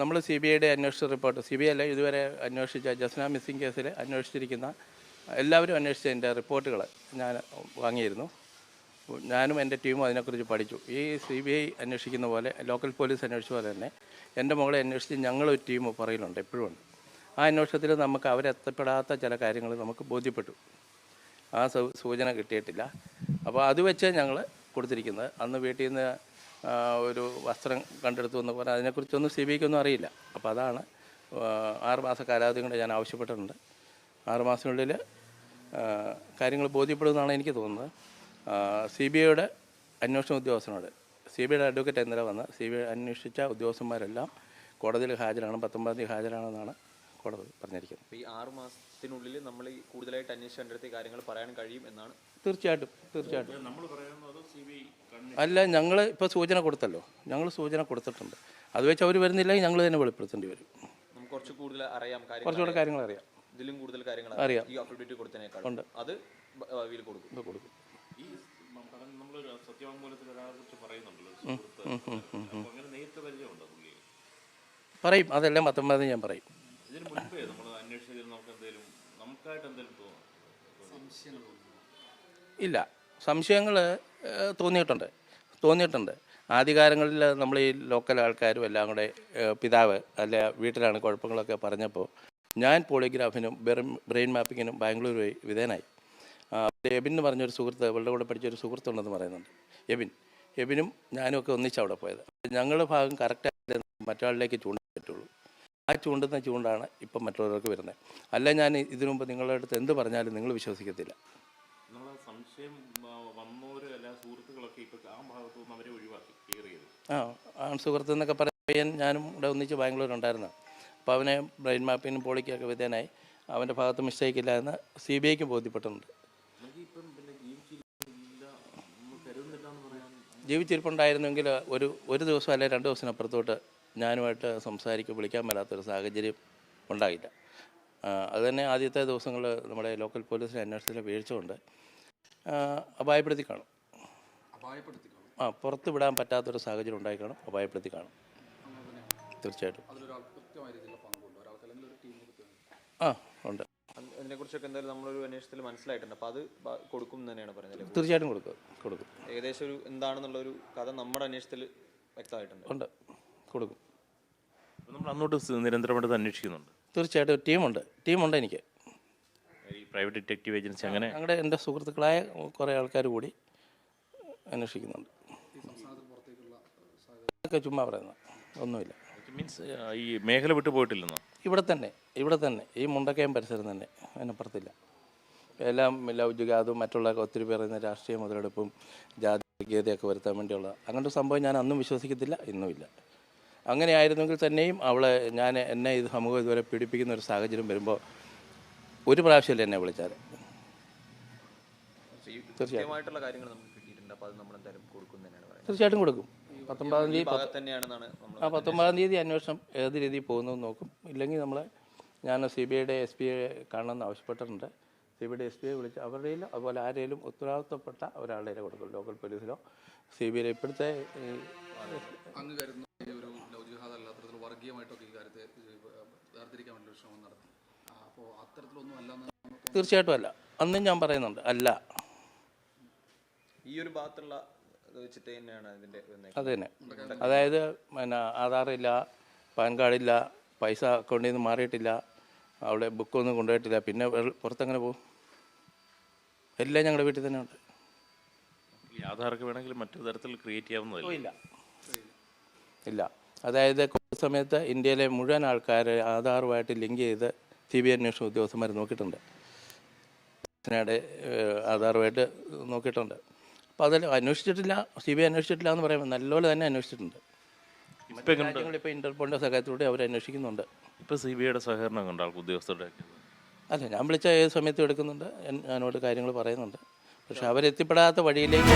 നമ്മൾ C B ഐയുടെ അന്വേഷണ റിപ്പോർട്ട് സി ബി ഐ അല്ല ഇതുവരെ അന്വേഷിച്ച ജസ്ന മിസ്സിംഗ് കേസിൽ അന്വേഷിച്ചിരിക്കുന്ന എല്ലാവരും അന്വേഷിച്ചതിന്റെ റിപ്പോർട്ടുകൾ ഞാൻ വാങ്ങിയിരുന്നു. ഞാനും എന്റെ ടീമും അതിനെക്കുറിച്ച് പഠിച്ചു. ഈ സി ബി ഐ അന്വേഷിക്കുന്ന പോലെ ലോക്കൽ പോലീസ് അന്വേഷിച്ച പോലെ തന്നെ എന്റെ മകളെ അന്വേഷിച്ച് ഞങ്ങളൊരു ടീം പറയലുണ്ട് എപ്പോഴും ആ അന്വേഷണത്തിൽ നമുക്ക് അവരെത്തപ്പെടാത്ത ചില കാര്യങ്ങൾ നമുക്ക് ബോധ്യപ്പെട്ടു. ആ സൂചന കിട്ടിയിട്ടില്ല. അപ്പോൾ അത് വെച്ച് ഞങ്ങൾ കൊടുത്തിരിക്കുന്നത്. അന്ന് വീട്ടിൽ നിന്ന് ഒരു വസ്ത്രം കണ്ടെടുത്തു എന്ന് പറഞ്ഞാൽ അതിനെക്കുറിച്ചൊന്നും സി ബി ഐക്കൊന്നും അറിയില്ല. അപ്പോൾ അതാണ് ആറ് മാസ കാലാവധി കൊണ്ട് ഞാൻ ആവശ്യപ്പെട്ടിട്ടുണ്ട്. ആറ് മാസത്തിനുള്ളിൽ കാര്യങ്ങൾ ബോധ്യപ്പെടുമെന്നാണ് എനിക്ക് തോന്നുന്നത്. സി ബി ഐയുടെ അന്വേഷണ ഉദ്യോഗസ്ഥനോട് സി ബി ഐയുടെ അഡ്വക്കേറ്റ് ഇന്നലെ വന്ന് സി ബി ഐ അന്വേഷിച്ച ഉദ്യോഗസ്ഥന്മാരെല്ലാം കോടതിയിൽ ഹാജരാണ് പത്തൊമ്പതാം തീയതി ഹാജരാണെന്നാണ് കോടതി പറഞ്ഞിരിക്കുന്നത്. ഈ ആറ് മാസത്തിനുള്ളിൽ നമ്മൾ ഈ കൂടുതലായിട്ട് കണ്ടെത്തിയ കാര്യങ്ങൾ പറയാൻ കഴിയും എന്നാണ്? തീർച്ചയായിട്ടും തീർച്ചയായിട്ടും. അല്ല ഞങ്ങൾ ഇപ്പോൾ സൂചന കൊടുത്തല്ലോ. ഞങ്ങൾ സൂചന കൊടുത്തിട്ടുണ്ട്. അത് വെച്ച് അവർ വരുന്നില്ലെങ്കിൽ ഞങ്ങൾ തന്നെ വെളിപ്പെടുത്തേണ്ടി വരും. നമുക്ക് കുറച്ച് കൂടുതൽ അറിയാം കാര്യങ്ങൾ കുറച്ചുകൂടെ കാര്യങ്ങൾ അറിയാം. ഇതിലും കൂടുതൽ കാര്യങ്ങൾ അറിയാം. ഈ അഫിഡവിറ്റ് കൊടുത്തതിനേക്കാൾ. ഉണ്ട്. അത് ഭാവിയിൽ കൊടുക്കും. കൊടുക്കും. ഈ പഠനം നമ്മളൊരു സത്യവാങ്മൂലത്തിൽ ഒരാളെ കുറിച്ച് പറയുന്നുണ്ടല്ലോ പറയും. അതെല്ലാം പത്തൊമ്പത് ഞാൻ പറയും. ഇതിന് മുൻപേ നമ്മൾ അന്വേഷിച്ചതിൽ നമുക്ക് എന്തെങ്കിലും നമുക്കായിട്ട് എന്തെങ്കിലും തോന്നുന്നു? ഇല്ല. സംശയങ്ങൾ തോന്നിയിട്ടുണ്ട്. തോന്നിയിട്ടുണ്ട്. ആദ്യകാലങ്ങളിൽ നമ്മൾ ഈ ലോക്കൽ ആൾക്കാരും എല്ലാം കൂടെ പിതാവ് അല്ല വീട്ടിലാണ് കുഴപ്പങ്ങളൊക്കെ പറഞ്ഞപ്പോൾ ഞാൻ പോളിഗ്രാഫിനും ബ്രെയിൻ മാപ്പിങ്ങിനും ബാംഗ്ലൂർ പോയി വിധേയനായി. എബിൻ എന്ന് പറഞ്ഞൊരു സുഹൃത്ത് ഇവളുടെ കൂടെ പഠിച്ചൊരു സുഹൃത്തുണ്ടെന്ന് പറയുന്നുണ്ട്. എബിൻ എബിനും ഞാനും ഒക്കെ ഒന്നിച്ച് അവിടെ പോയത്. ഞങ്ങളുടെ ഭാഗം കറക്റ്റായിട്ട് മറ്റൊരാളിലേക്ക് ചൂണ്ടാൻ പറ്റുള്ളൂ. ആ ചൂണ്ടുന്ന ചൂണ്ടാണ് ഇപ്പം മറ്റുള്ളവർക്ക് വരുന്നത്. അല്ല ഞാൻ ഇതിനു മുമ്പ് നിങ്ങളുടെ അടുത്ത് എന്ത് പറഞ്ഞാലും നിങ്ങൾ വിശ്വസിക്കത്തില്ല നമ്മളെ സംശയം ആ, വന്നവര് അല്ല ആ ഭാഗത്തു നിന്ന് അവരെ ഒഴിവാക്കി ക്ലിയർ ചെയ്തു. ആ ആൺ സുഹൃത്ത് എന്നൊക്കെ പറയാൻ ഞാനും ഇവിടെ ഒന്നിച്ച് ബാംഗ്ലൂർ ഉണ്ടായിരുന്നു അപ്പോൾ അവനെ ബ്രെയിൻ മാപ്പിനും പോളിക്കൊക്കെ വിധേയനായി. അവന്റെ ഭാഗത്ത് മിസ്റ്റേക്ക് ഇല്ല എന്ന് സി ബി ഐക്ക് ബോധ്യപ്പെട്ടിട്ടുണ്ട്. ജീവിച്ചിരിപ്പുണ്ടായിരുന്നെങ്കിൽ ഒരു ഒരു ദിവസം അല്ലെങ്കിൽ രണ്ട് ദിവസത്തിനപ്പുറത്തോട്ട് ഞാനുമായിട്ട് സംസാരിക്കുക വിളിക്കാൻ മേലാത്തൊരു സാഹചര്യം ഉണ്ടായില്ല. അതുതന്നെ ആദ്യത്തെ ദിവസങ്ങൾ നമ്മുടെ ലോക്കൽ പോലീസിന്റെ അന്വേഷണത്തിലെ വീഴ്ച കൊണ്ട് ഭയപ്പെടുത്തി അപായപ്പെടുത്തി കാണും. ആ പുറത്ത് വിടാൻ പറ്റാത്തൊരു സാഹചര്യം ഉണ്ടായി കാണും. അപായപ്പെടുത്തി കാണും തീർച്ചയായിട്ടും. ആ ഉണ്ട്. അതിനെക്കുറിച്ചൊക്കെ എന്തായാലും നമ്മളൊരു അന്വേഷണത്തിൽ മനസ്സിലായിട്ടുണ്ട്. അപ്പോൾ അത് കൊടുക്കും തന്നെയാണ് പറയുന്നത് അല്ലേ? തീർച്ചയായിട്ടും കൊടുക്കും. കൊടുക്കും. ഏകദേശം ഒരു എന്താണെന്നുള്ള ഒരു കഥ നമ്മുടെ അന്വേഷണത്തിൽ വ്യക്തമായിട്ടുണ്ട്. ഉണ്ട്. കൊടുക്കും. നമ്മൾ അന്നോട്ട് നിരന്തരമായിട്ട് അന്വേഷിക്കുന്നുണ്ട്. തീർച്ചയായിട്ടും ടീമുണ്ട്. ടീമുണ്ട് എനിക്ക്. ഈ പ്രൈവറ്റ് ഡിറ്റക്റ്റീവ് ഏജൻസി അങ്ങനെ ഞങ്ങളുടെ എന്റെ സുഹൃത്തുക്കളായ കുറേ ആൾക്കാർ കൂടി അന്വേഷിക്കുന്നുണ്ട്. ഒക്കെ ചുമ്മാ പറയുന്നത്. ഒന്നുമില്ല. മീൻസ് ഈ മേഖല വിട്ടു പോയിട്ടില്ലെന്നോ? ഇവിടെ തന്നെ ഇവിടെ തന്നെ. ഈ മുണ്ടക്കയം പരിസരം തന്നെ അതിനപ്പുറത്തില്ല. എല്ലാം ലവ് അതും മറ്റുള്ള ഒത്തിരി പേർ ഇന്ന് രാഷ്ട്രീയ മുതലെടുപ്പും ജാതി ഗീതയൊക്കെ വരുത്താൻ വേണ്ടിയുള്ള അങ്ങനത്തെ സംഭവം ഞാൻ അന്നും വിശ്വസിക്കത്തില്ല ഇന്നുമില്ല അങ്ങനെ ആയിരുന്നെങ്കിൽ തന്നെയും അവളെ ഞാൻ എന്നെ ഇത് സമൂഹം ഇതുവരെ പീഡിപ്പിക്കുന്ന ഒരു സാഹചര്യം വരുമ്പോൾ ഒരു പ്രാവശ്യമല്ല എന്നെ വിളിച്ചാൽ ഈ കൃത്യമായിട്ടുള്ള കാര്യങ്ങൾ നമുക്ക് കിട്ടിയിട്ടുണ്ട് അപ്പോൾ അത് നമ്മൾ എന്തായാലും കൊടുക്കും തന്നെയാണ് പറയുന്നത്. തീർച്ചയായിട്ടും കൊടുക്കും. പത്തൊമ്പതാം തീയതി തന്നെയാണെന്നാണ് ആ പത്തൊമ്പതാം തീയതി അന്വേഷണം ഏത് രീതിയിൽ പോകുന്നു നോക്കും. ഇല്ലെങ്കിൽ നമ്മളെ ഞാൻ സി ബി ഐയുടെ എസ് പി ഐ കാണണമെന്ന് ആവശ്യപ്പെട്ടിട്ടുണ്ട്. സി ബി ഐയുടെ എസ് പി ഐ വിളിച്ച് അവരുടെയിലും അതുപോലെ ആരെങ്കിലും ഉത്തരവാദിത്തപ്പെട്ട ഒരാളുടെ കൊടുക്കും. ലോക്കൽ പോലീസിലോ സി ബി ഐ ഇപ്പോഴത്തെ തീർച്ചയായിട്ടും അല്ല. അന്നും ഞാൻ പറയുന്നുണ്ട് അല്ല. ഈ ഒരു ഭാഗത്തുള്ള വെച്ചിട്ട് തന്നെയാണ് ഇതിന്റെ. അത് തന്നെ. അതായത് പിന്നെ ആധാറില്ല പാൻ കാർഡില്ല പൈസ അക്കൗണ്ടിൽ നിന്ന് മാറിയിട്ടില്ല അവിടെ ബുക്കൊന്നും കൊണ്ടുപോയിട്ടില്ല പിന്നെ പുറത്തെങ്ങനെ പോകും? എല്ലാം ഞങ്ങളുടെ വീട്ടിൽ തന്നെ ഉണ്ട്. ഈ ആധാറൊക്കെ വേണമെങ്കിൽ മറ്റു തരത്തിൽ ക്രിയേറ്റ് ചെയ്യാവുന്നതല്ലേ? ഇല്ല. ഇല്ല. അതായത് കോവിഡ് സമയത്ത് ഇന്ത്യയിലെ മുഴുവൻ ആൾക്കാരെ ആധാറുമായിട്ട് ലിങ്ക് ചെയ്ത് സി ബി അന്വേഷണ ഉദ്യോഗസ്ഥന്മാർ നോക്കിയിട്ടുണ്ട്. ആധാറുമായിട്ട് നോക്കിയിട്ടുണ്ട്. അപ്പോൾ അതിൽ അന്വേഷിച്ചിട്ടില്ല സി ബി ഐ അന്വേഷിച്ചിട്ടില്ല എന്ന് പറയുമ്പോൾ നല്ലപോലെ തന്നെ അന്വേഷിച്ചിട്ടുണ്ട്. ഇപ്പോൾ ഇന്റർപോളിന്റെ സഹായത്തോടെ അവർ അന്വേഷിക്കുന്നുണ്ട് ഇപ്പോൾ സി ബി ഐയുടെ സഹകരണം കണ്ട ആൾക്ക് ഉദ്യോഗസ്ഥരുടെ അല്ല ഞാൻ വിളിച്ച ഏത് സമയത്തും എടുക്കുന്നുണ്ട്. ഞാനോട് കാര്യങ്ങൾ പറയുന്നുണ്ട്. പക്ഷെ അവരെത്തിപ്പെടാത്ത വഴിയിലേക്ക്